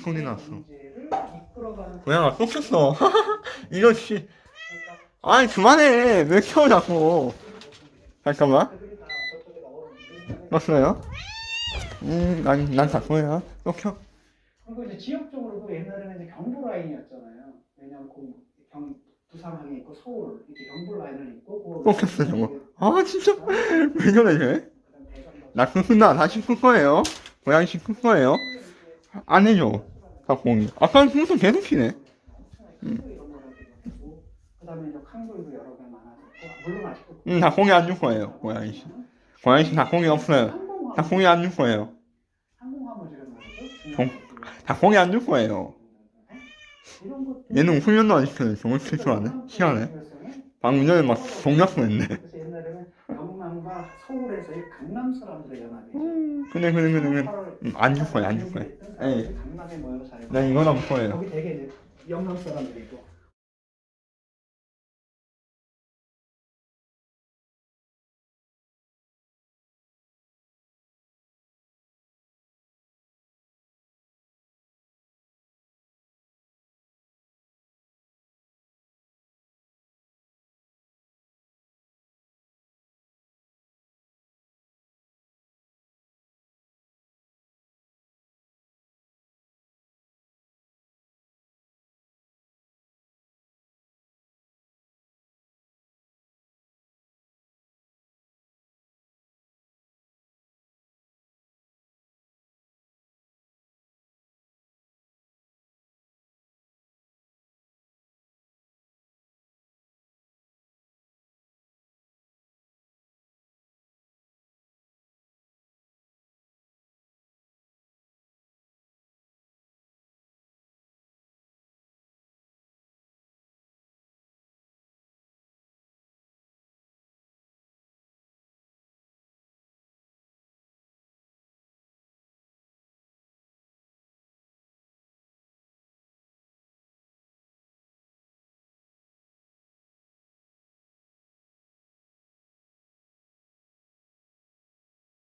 소리 났어. 또 켰어. 이거 씨. 그러니까 아니 그만해. 왜켜 자꾸. 잠깐만. 껐어요? 음, 난, 난. 또 켜. 그리고 이제 지역적으로도 옛날에는 이제 경부 라인이었잖아요. 왜냐면 그 경, 부산항에 있고 서울 이렇게 경부 라인을 있고 또 켰어, 저거. 아, 진짜. 왜 저래, 쟤? 나 끊는다. 다시 끌 거예요. 고양이 씨끌 거예요. 안 해줘. 닭봉이. 아까는 순서 계속 키네. 그다음에 이제 여러 개 많아졌고 물론 아직도 음, 닭봉이 안 줄 거예요. 고양이 씨. 고양이 씨 닭봉이 없어요. 닭봉이 안 줄 거예요. 지금 말이죠. 닭봉이 안 줄 거예요. 이런 얘는 훈련도 안 시켜요. 칠줄 아네. 희한해. 방금 전에 막 동작도 했네. 그래서 옛날에는 경남과 서울에서 이 강남 사람들의 연합이 그래, 그래, 그래, 그래. 음, 거예요. 에이. 강남에 모여 살고 난 이거나 볼 거예요. 거기 되게 이제 영남 사람들이고